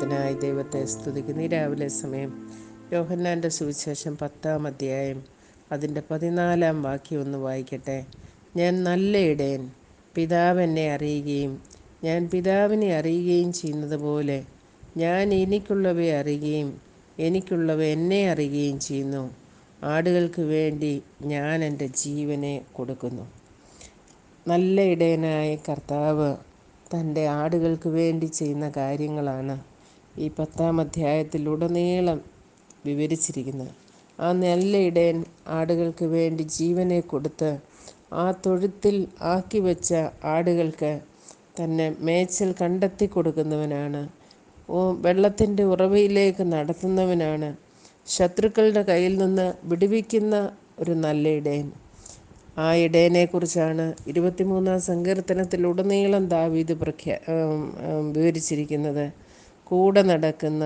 വചനത്തിനായി ദൈവത്തെ സ്തുതിക്കുന്നു. രാവിലെ സമയം യോഹന്നാന്റെ സുവിശേഷം പത്താം അധ്യായം അതിന്റെ പതിനാലാം വാക്യം ഒന്ന് വായിക്കട്ടെ. ഞാൻ നല്ല ഇടയൻ പിതാവ് എന്നെ അറിയുകയും ഞാൻ പിതാവിനെ അറിയുകയും ചെയ്യുന്നത് പോലെ ഞാൻ എനിക്കുള്ളവയെ അറിയുകയും എനിക്കുള്ളവ എന്നെ അറിയുകയും ചെയ്യുന്നു. ആടുകൾക്ക് വേണ്ടി ഞാൻ എന്റെ ജീവനെ കൊടുക്കുന്നു. നല്ല ഇടയനായ കർത്താവ് തന്റെ ആടുകൾക്ക് വേണ്ടി ചെയ്യുന്ന കാര്യങ്ങളാണ് ഈ പത്താം അധ്യായത്തിലുടനീളം വിവരിച്ചിരിക്കുന്നത്. ആ നല്ല ഇടയൻ ആടുകൾക്ക് വേണ്ടി ജീവനെ കൊടുത്ത് ആ തൊഴുത്തിൽ ആക്കി വെച്ച ആടുകൾക്ക് തന്നെ മേച്ചൽ കണ്ടെത്തി കൊടുക്കുന്നവനാണ്. വെള്ളത്തിന്റെ ഉറവയിലേക്ക് നടത്തുന്നവനാണ്. ശത്രുക്കളുടെ കയ്യിൽ നിന്ന് വിടുവിക്കുന്ന ഒരു നല്ല ഇടയൻ. ആ ഇടയനെക്കുറിച്ചാണ് ഇരുപത്തിമൂന്നാം സങ്കീർത്തനത്തിലുടനീളം ദാവീദ് പ്രഖ്യാ വിവരിച്ചിരിക്കുന്നത്. കൂടെ നടക്കുന്ന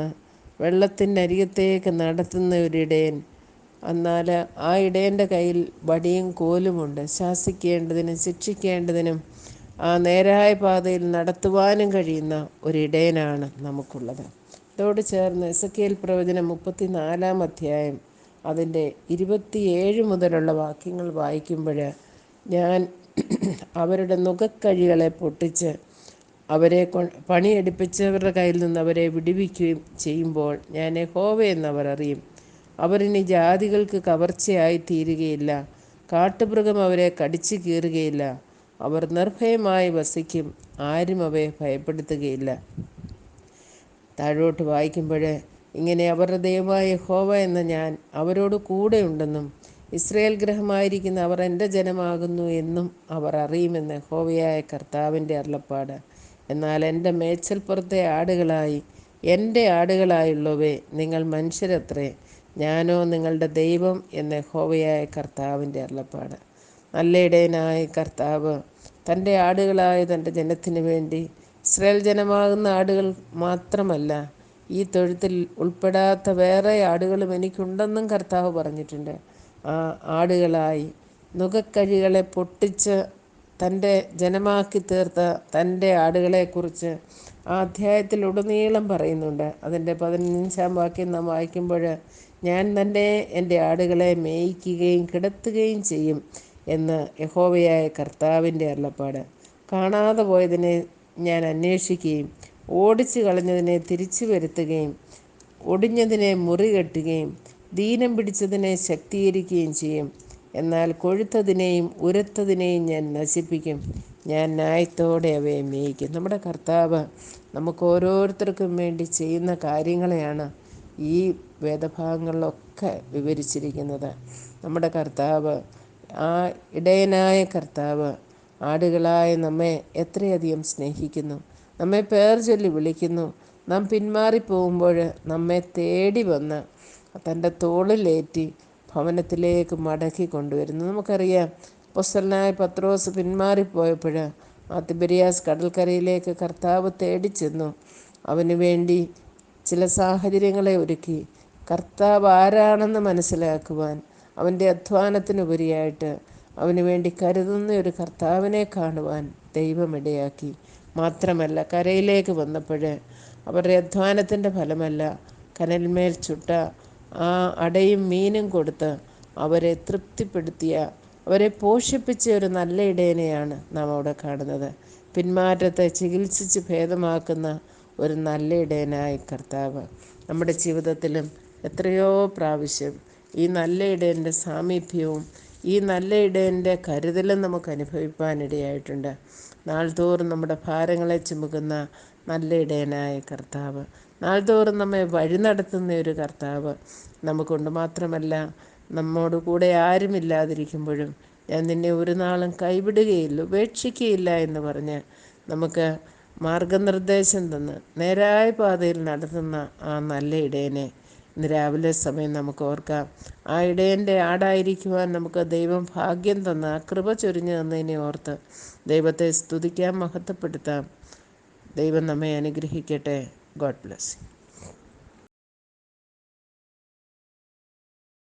വെള്ളത്തിന്റെ അരികത്തേക്ക് നടത്തുന്ന ഒരു ഇടയൻ എന്നാൽ ആ ഇടയന്റെ കയ്യിൽ വടിയും കോലുമുണ്ട് ശാസിക്കേണ്ടതിനും ശിക്ഷിക്കേണ്ടതിനും ആ നേരായ പാതയിൽ നടത്തുവാനും കഴിയുന്ന ഒരിടയനാണ് നമുക്കുള്ളത്. ഇതോട് ചേർന്ന് എസ് പ്രവചനം മുപ്പത്തിനാലാം അധ്യായം അതിന്റെ ഇരുപത്തിയേഴ് മുതലുള്ള വാക്യങ്ങൾ വായിക്കുമ്പോൾ ഞാൻ അവരുടെ നുകക്കഴികളെ പൊട്ടിച്ച് അവരെ പണിയെടുപ്പിച്ചവരുടെ കയ്യിൽ നിന്ന് അവരെ വിടുവിക്കുകയും ചെയ്യുമ്പോൾ ഞാൻ യഹോവ എന്നവർ അറിയും. അവരിനി ജാതികൾക്ക് കവർച്ചയായി തീരുകയില്ല. കാട്ടുമൃഗം അവരെ കടിച്ചു കീറുകയില്ല. അവർ നിർഭയമായി വസിക്കും. ആരും അവയെ ഭയപ്പെടുത്തുകയില്ല. താഴോട്ട് വായിക്കുമ്പോൾ ഇങ്ങനെ അവരുടെ ദൈവമായ ഹോവ എന്ന ഞാൻ അവരോട് കൂടെ ഉണ്ടെന്നും ഇസ്രയേൽ ഗ്രഹമായിരിക്കുന്ന അവർ എന്റെ ജനമാകുന്നു എന്നും അവർ അറിയുമെന്ന് ഹോവയായ കർത്താവിന്റെ അരുളപ്പാട്. എന്നാൽ എന്റെ മേച്ചൽപ്പുറത്തെ ആടുകളായി എന്റെ ആടുകളായുള്ളവേ നിങ്ങൾ മനുഷ്യരത്രേ. ഞാനോ നിങ്ങളുടെ ദൈവം എന്ന ഹോവയായ കർത്താവിന്റെ അരുളപ്പാട്. നല്ല ഇടയനായ കർത്താവ് തന്റെ ആടുകളായ തന്റെ ജനത്തിന് വേണ്ടി ഇസ്രയേൽ ജനമാകുന്ന ആടുകൾ മാത്രമല്ല ഈ തൊഴുത്തിൽ ഉൾപ്പെടാത്ത വേറെ ആടുകളും എനിക്കുണ്ടെന്നും കർത്താവ് പറഞ്ഞിട്ടുണ്ട്. ആ ആടുകളായി നുകക്കഴികളെ പൊട്ടിച്ച് തന്റെ ജനമാക്കി തീർത്ത തന്റെ ആടുകളെക്കുറിച്ച് ആ അധ്യായത്തിലുടനീളം പറയുന്നുണ്ട്. അതിന്റെ പതിനഞ്ചാം വാക്യം നാം വായിക്കുമ്പോൾ ഞാൻ തന്നെ എന്റെ ആടുകളെ മേയിക്കുകയും കിടത്തുകയും ചെയ്യും എന്ന് യഹോവയായ കർത്താവിന്റെ അരുളപ്പാട്. കാണാതെ പോയതിനെ ഞാൻ അന്വേഷിക്കുകയും ഓടിച്ചു കളഞ്ഞതിനെ തിരിച്ചു വരുത്തുകയും ഒടിഞ്ഞതിനെ മുറികെട്ടുകയും ദീനം പിടിച്ചതിനെ ശക്തീകരിക്കുകയും ചെയ്യും. എന്നാൽ കൊഴുത്തതിനെയും ഉരത്തതിനെയും ഞാൻ നശിപ്പിക്കും. ഞാൻ ന്യായത്തോടെ അവയെ മേയിക്കും. നമ്മുടെ കർത്താവ് നമുക്ക് ഓരോരുത്തർക്കും വേണ്ടി ചെയ്യുന്ന കാര്യങ്ങളെയാണ് ഈ വേദഭാഗങ്ങളിലൊക്കെ വിവരിച്ചിരിക്കുന്നത്. നമ്മുടെ കർത്താവ് ആ ഇടയനായ കർത്താവ് ആടുകളായ നമ്മെ എത്രയധികം സ്നേഹിക്കുന്നു. നമ്മെ പേർ ചൊല്ലി വിളിക്കുന്നു. നാം പിന്മാറിപ്പോകുമ്പോൾ നമ്മെ തേടി വന്ന് തന്റെ തോളിലേറ്റി ഭവനത്തിലേക്ക് മടക്കി കൊണ്ടുവരുന്നു. നമുക്കറിയാം പൊസ്റ്റലിനായ പത്രോസ് പിന്മാറിപ്പോയപ്പോൾ ആ തിബരിയാസ് കടൽക്കരയിലേക്ക് കർത്താവ് തേടിച്ചെന്നു അവന് വേണ്ടി ചില സാഹചര്യങ്ങളെ ഒരുക്കി. കർത്താവ് ആരാണെന്ന് മനസ്സിലാക്കുവാൻ അവന്റെ അധ്വാനത്തിനുപരിയായിട്ട് അവന് വേണ്ടി കരുതുന്ന ഒരു കർത്താവിനെ കാണുവാൻ ദൈവമിടയാക്കി മാത്രമല്ല കരയിലേക്ക് വന്നപ്പോൾ അവരുടെ അധ്വാനത്തിന്റെ ഫലമല്ല കനൽമേൽ ചുട്ട ആ അടയും മീനും കൊടുത്ത് അവരെ തൃപ്തിപ്പെടുത്തിയ അവരെ പോഷിപ്പിച്ച ഒരു നല്ല ഇടയനെയാണ് നാം അവിടെ കാണുന്നത്. പിന്മാറ്റത്തെ ചികിത്സിച്ച് ഭേദമാക്കുന്ന ഒരു നല്ല ഇടയനായ കർത്താവ് നമ്മുടെ ജീവിതത്തിലും എത്രയോ പ്രാവശ്യം ഈ നല്ല ഇടയന്റെ സാമീപ്യവും ഈ നല്ല ഇടയന്റെ കരുതലും നമുക്ക് അനുഭവിപ്പാനിടയായിട്ടുണ്ട്. നാൾതോറും നമ്മുടെ ഭാരങ്ങളെ ചുമക്കുന്ന നല്ല ഇടയനായ കർത്താവ്. നാൾതോറും നമ്മെ വഴി നടത്തുന്ന ഒരു കർത്താവ് നമുക്കൊണ്ട്. മാത്രമല്ല നമ്മോട് കൂടെ ആരുമില്ലാതിരിക്കുമ്പോഴും ഞാൻ നിന്നെ ഒരു നാളും കൈവിടുകയില്ല ഉപേക്ഷിക്കുകയില്ല എന്ന് പറഞ്ഞ് നമുക്ക് മാർഗനിർദ്ദേശം തന്ന് നേരായ പാതയിൽ നടത്തുന്ന ആ നല്ല ഇടയനെ ഇന്ന് രാവിലെ സമയം നമുക്ക് ഓർക്കാം. ആ ഇടയന്റെ ആടായിരിക്കുവാൻ നമുക്ക് ദൈവം ഭാഗ്യം തന്ന ആ കൃപ ചൊരിഞ്ഞു തന്നതിനെ ഓർത്ത് ദൈവത്തെ സ്തുതിക്കാം മഹത്വപ്പെടുത്താം. ദൈവം നമ്മെ അനുഗ്രഹിക്കട്ടെ. God bless